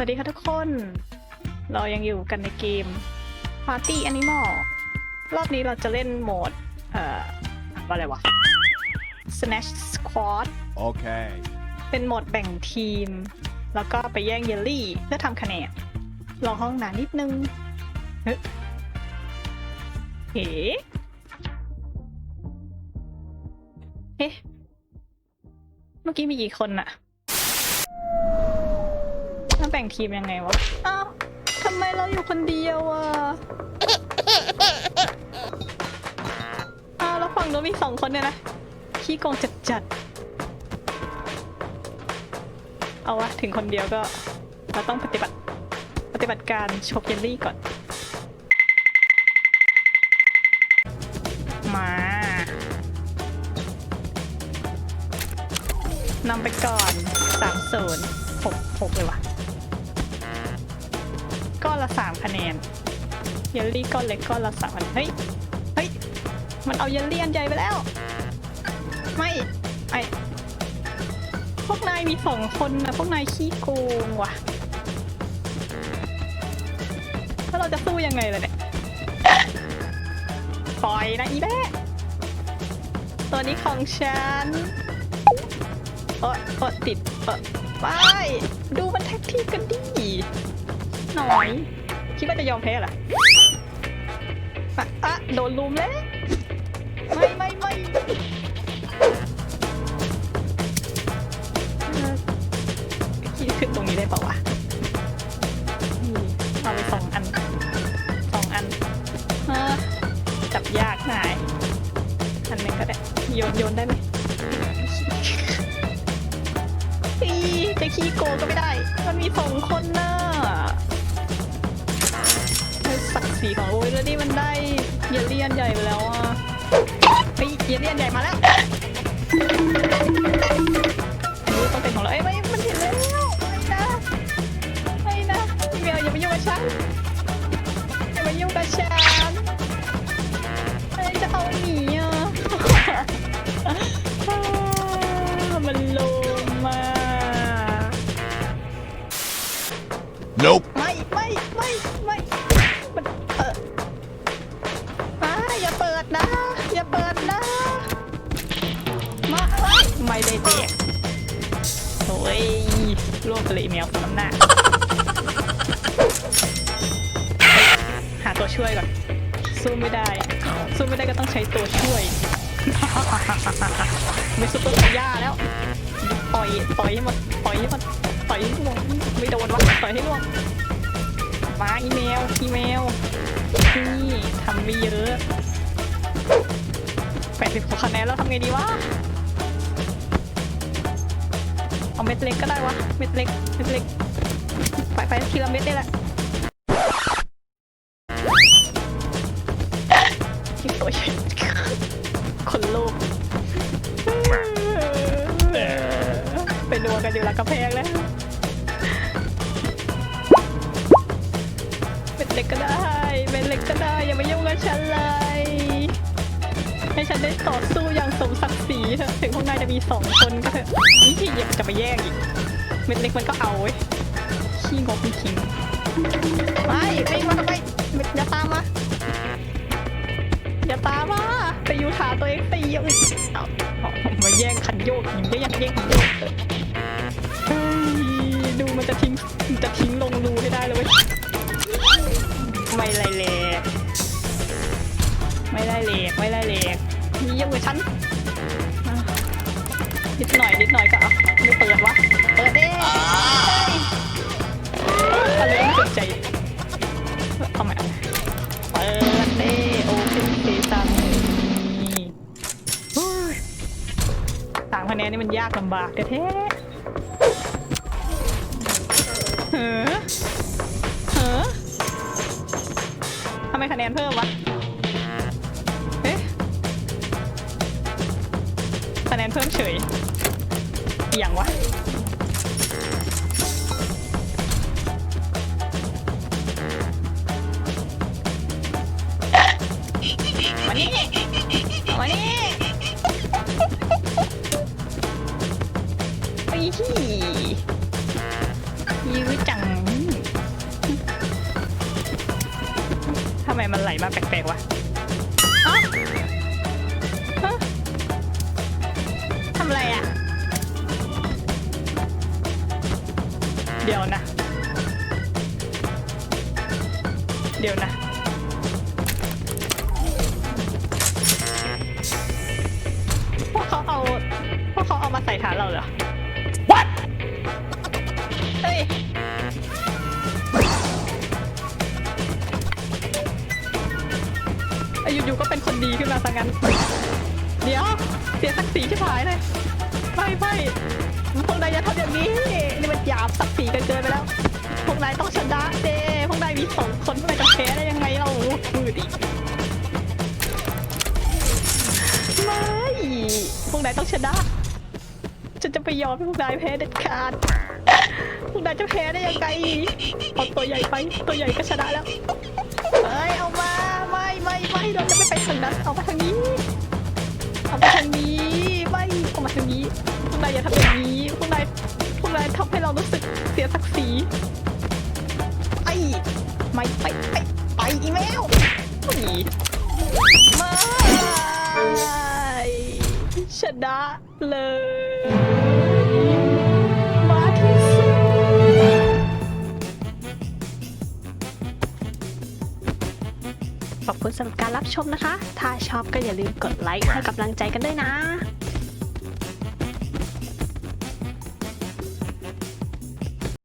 วัสดีค่ะทุกคน เรายังอยู่กันในเกม Party Animal รอบนี้เราจะเล่นโหมด เอ่อว่าอะไรวะ Snatch Squad Okay. เป็นโหมดแบ่งทีม แล้วก็ไปแย่งเยลลี่เพื่อทำคะแนนรอห้องหนานิดนึงเฮ้ยเฮ้เอ๊ะเมื่อกี้มีกี่คนอะ แล้วแบ่งทีมยังไงวะ อ้าวทำไมเราอยู่คนเดียวอะอ้าวแล้วฝั่งโน้นมีสองคนเนี่ยนะขี้โกงจัดจัด เอาวะ ถึงคนเดียวก็ เราต้องปฏิบัติ ปฏิบัติการโชกเยลลี่ก่อน มานำไปก่อนสามศูนหกหกเลยวะก้ อนละสามคะแนน เยลลี่ก้อนเล็กก้อนละสามคะแนนเฮ้ย เฮ้ย มันเอาเยลลี่อันใหญ่ไปแล้ว ไม่ไอพวกนายมีสองคนนะพวกนายขี้โกงว่ะแล้วเราจะสู้ยังไงล่ะเนี่ย ปล่อยนะอีแม่ตัวนี้ของฉันเออเออติดเออไป ดูมันแท็กทีกันดิ หน่อย คิดว่าจะยอมแพ้เหรออะอะโดนลุมแล้ว ไม่ไม่ไม่เอ่ขึ้นตรงนี้ได้เปล่าวะนี่เอาไปสองอันสองอันเออจับยากหน่ายอันหนึงก็ได้ โยนโยนได้ไหมอีจะขี้โกงก็ไม่ได้ มันมีสองคนน่ะ ฮ้ยศักดิ์ศรีของโอ้ยแล้วนี่มันได้เยลเลี่อันใหญ่ไปแล้วอะเฮ้ยเยลลี่อันใหญ่มาแล้วอันนี้ต้องเป็นของเราเอ้ยไม่มันเห็นแล้วไม่นะไม่นะพี่เมลอย่ามายุ่งกับฉันอย่ามายุ่งกับฉันเอ้จะเอาหนีอะมันลงมา Nope. ไม่ไม่ไม่ไม่ นะ อย่าเปิดนะ มาเอ้ยไม่ได้เด็กโอ้ยรวบเลยอีเมลสำน้ำหน้าหาตัวช่วยก่อน สู้ไม่ได้ สู้ไม่ได้ก็ต้องใช้ตัวช่วย ไม่ซุปเปอร์ไซย่าแล้วปล่อยปล่อยให้หมดปล่อยให้หมดปล่อยให้ล่วงไม่โดนวะปล่อยให้ล่วงมาอีเมล อีเมล นี่ทำไม่เยอะ แปดสิบกว่าคะแนนแล้วทำไงดีวะ เอาเม็ดเล็กก็ได้วะ เม็ดเล็ก เม็ดเล็ก ไปไปทีละเม็ดได้แหละที่ตัวใหญ่คนลูกไปนัวกันอยู่หลังกระแพงแล้วเป็นเล็กก็ได้ เป็นเล็กก็ได้ อย่ามายุ่งกับฉันเลย ให้ฉันได้ต่อสู้อย่างสมศักดิ์ศรีเถอะถึงพวกนายจะมีสองคนก็เถอะนี่ที่อยากจะมาแย่งอีกเม็ดเล็กมันก็เอาเว้ยขี้งกจริงไม่ไม่มาทำไมอย่าตามมาอย่าตามมาไปอยู่ขาตัวเองตีอาอีกเอาเอามาแย่งคันโยกยิงได้ยังแย่งคันโยกเออเฮ้ยดูมันจะทิ้งจะทิ้งลงรูให้ได้เลยเว้ยไม่ไรเลกไม่ได้เลกไม่ได้เลก เยอะกว่าฉันอะนิดหน่อยนิดหน่อยก็เอาไม่เปิดวะ เปิดดิเฮ้ยอะไรไม่สนใจเอาใหม่เอาใหม่เปิดดิโอเคซีซัมสามคะแนนนี่มันยากลำบากแท้ๆเฮ้อเฮ้อทำไมคะแนนเพิ่มวะ แนนเพิ่มเฉยเอย่างวะมานี่มานี่ไปที่ยื้อจัง ทำไมมันไหลมาแปลกๆวะอ๋อ อะไรอะ เดี๋ยวนะ เดี๋ยวนะ พวกเขาเอา พวกเขาเอามาใส่ฐานเราเหรอ What เฮ้ย อยู่ๆก็เป็นคนดีขึ้นมาซะงั้น เดี๋ยว เสียศักดิ์ศรีชิบหายเลย ไม่ไม่พวกนายอย่าทำอย่างนี้ นี่มันหยาบศักดิ์ศรีกันเกินไปแล้ว พวกนายต้องชนะเด้พวกนายมีสองคนพวกนายจะแพ้ได้ยังไงเรามือดิไม่ พวกนายต้องชนะ ฉันจะไปยอมให้พวกนายแพ้เด็ดขาด พวกนายจะแพ้ได้ยังไงเอาตัวใหญ่ไป ตัวใหญ่ก็ชนะแล้ว เฮ้ย เอามา ไม่ไม่ไม่เราจะไม่ไปทางนั้น เอามาทางนี้เอา ไอ้ไม่ไปไปไปอีเมลไม่ไม่ชนะเลย มาที่สุดขอบคุณสำหรับการรับชมนะคะ ถ้าชอบก็อย่าลืมกดไลค์ให้กำลังใจกันด้วยนะ